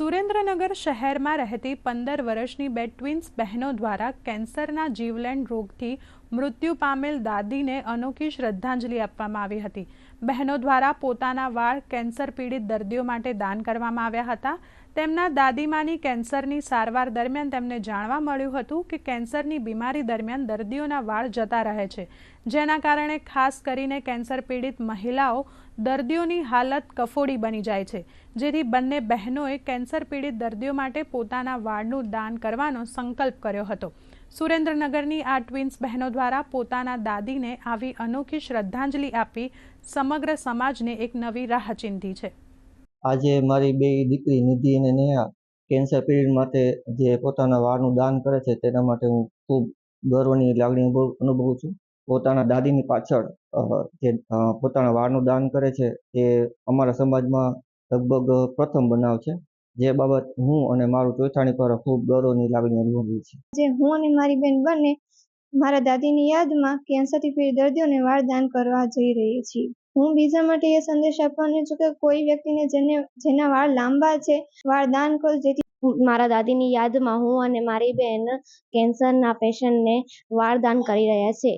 સુરેન્દ્રનગર શહેરમાં રહેતી પંદર વર્ષની બે ટ્વિન્સ બહેનો દ્વારા કેન્સરના જીવલેણ રોગથી મૃત્યુ પામેલ દાદીને અનોખી શ્રદ્ધાંજલિ આપવામાં આવી હતી. બહેનો દ્વારા પોતાના વાળ કેન્સર પીડિત દર્દીઓ માટે દાન કરવામાં આવ્યા હતા. તેમના દાદીમાની કેન્સરની સારવાર દરમિયાન તેમને જાણવા મળ્યું હતું કે કેન્સરની બીમારી દરમિયાન દર્દીઓના વાળ જતા રહે છે. જેના કારણે ખાસ કરીને કેન્સર પીડિત મહિલાઓ દર્દીઓની હાલત કફોડી બની જાય છે. જેથી બંને બહેનોએ કેન્સર પીડિત દર્દીઓ માટે પોતાના વાળનું દાન કરવાનો સંકલ્પ કર્યો હતો. સુરેન્દ્રનગરની આ ટ્વિન્સ બહેનો દ્વારા પોતાના દાદીને આવી અનોખી શ્રદ્ધાંજલિ આપી સમગ્ર સમાજને એક નવી રાહ ચીંધી છે. આજે મારી બે દીકરી નિધિ અને નેહા કેન્સર પીડિત માટે જે પોતાના વાળનું દાન કરે છે તેના માટે હું ખૂબ ગર્વની લાગણી અનુભવ- છું. પોતાના દાદીની પાછળ જે પોતાના વાળનું દાન કરે છે તે અમારા સમાજમાં લગભગ પ્રથમ બનાવ છે. જે બાબત હું અને મારું ચોથાણી પર ખૂબ ગૌરવની લાગણી અનુભવી છે. જે હું અને મારી બેન બંને મારા દાદીની યાદમાં કેન્સરથી પીડિત દર્દીઓને વાળ દાન કરવા જઈ રહી છીએ. હું બીજા માટે એ સંદેશ આપવાની છું કે કોઈ વ્યક્તિને જેને, જેના વાળ લાંબા છે વાળ દાન કરો જેથી મારા દાદીની યાદમાં હું અને મારી બેન કેન્સરના પેશન્ટને વાળ દાન કરી રહ્યા છે.